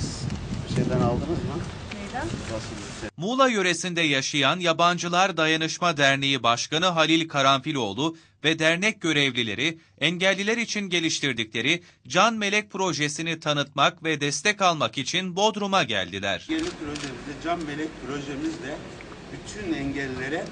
Siz bir şeyden aldınız mı? Neyden? Basın Muğla yöresinde yaşayan Yabancılar Dayanışma Derneği Başkanı Halil Karanfiloğlu ve dernek görevlileri engelliler için geliştirdikleri Can Melek projesini tanıtmak ve destek almak için Bodrum'a geldiler. Yeni projemizde Can Melek projemizde bütün engellilere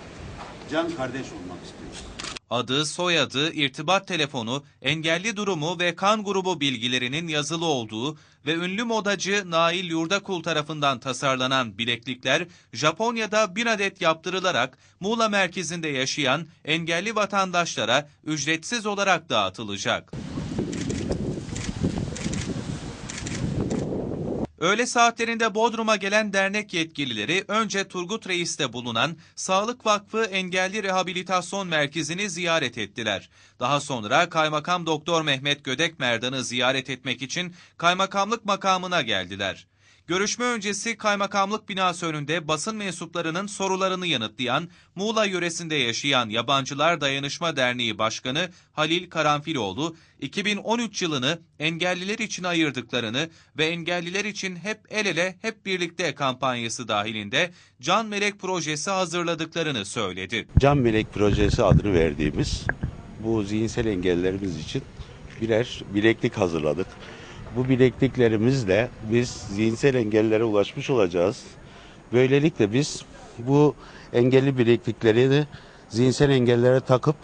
can kardeş olmak istiyoruz. Adı, soyadı, irtibat telefonu, engelli durumu ve kan grubu bilgilerinin yazılı olduğu ve ünlü modacı Nail Yurdakul tarafından tasarlanan bileklikler Japonya'da bir adet yaptırılarak Muğla merkezinde yaşayan engelli vatandaşlara ücretsiz olarak dağıtılacak. Öğle saatlerinde Bodrum'a gelen dernek yetkilileri önce Turgut Reis'te bulunan Sağlık Vakfı Engelli Rehabilitasyon Merkezi'ni ziyaret ettiler. Daha sonra Kaymakam Doktor Mehmet Gödek Merdan'ı ziyaret etmek için kaymakamlık makamına geldiler. Görüşme öncesi kaymakamlık binası önünde basın mensuplarının sorularını yanıtlayan Muğla yöresinde yaşayan Yabancılar Dayanışma Derneği Başkanı Halil Karanfiloğlu, 2013 yılını engelliler için ayırdıklarını ve engelliler için hep el ele hep birlikte kampanyası dahilinde Can Melek projesi hazırladıklarını söyledi. Can Melek projesi adını verdiğimiz bu zihinsel engellerimiz için birer bileklik hazırladık. Bu bilekliklerimizle biz zihinsel engellere ulaşmış olacağız. Böylelikle biz bu engelli bileklikleri de zihinsel engellere takıp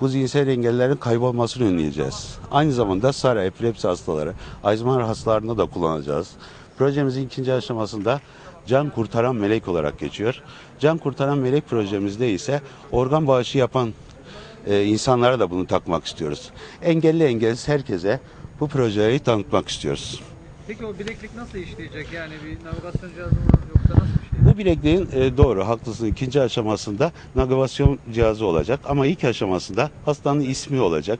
bu zihinsel engellerin kaybolmasını önleyeceğiz. Aynı zamanda SARA, epilepsi hastaları, Alzheimer hastalarında da kullanacağız. Projemizin ikinci aşamasında can kurtaran melek olarak geçiyor. Can kurtaran melek projemizde ise organ bağışı yapan e, insanlara da bunu takmak istiyoruz. Engelli engelsiz herkese bu projeyi tanıtmak istiyoruz. Peki o bileklik nasıl işleyecek? Yani bir navigasyon cihazı mı yoksa nasıl bir şey? Bu bilekliğin e, doğru haklısın ikinci aşamasında navigasyon cihazı olacak ama ilk aşamasında hastanın ismi olacak.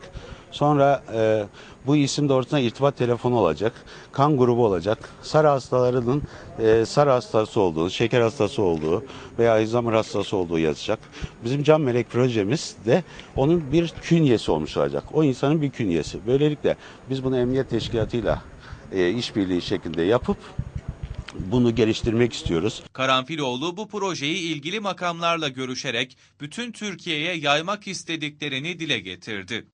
Sonra e, bu isim doğrultusunda irtibat telefonu olacak, kan grubu olacak, sarı hastalarının e, sarı hastası olduğu, şeker hastası olduğu veya Alzheimer hastası olduğu yazacak. Bizim Can Melek projemiz de onun bir künyesi olmuş olacak. O insanın bir künyesi. Böylelikle biz bunu emniyet teşkilatıyla e, işbirliği şekilde yapıp bunu geliştirmek istiyoruz. Karanfiloğlu bu projeyi ilgili makamlarla görüşerek bütün Türkiye'ye yaymak istediklerini dile getirdi.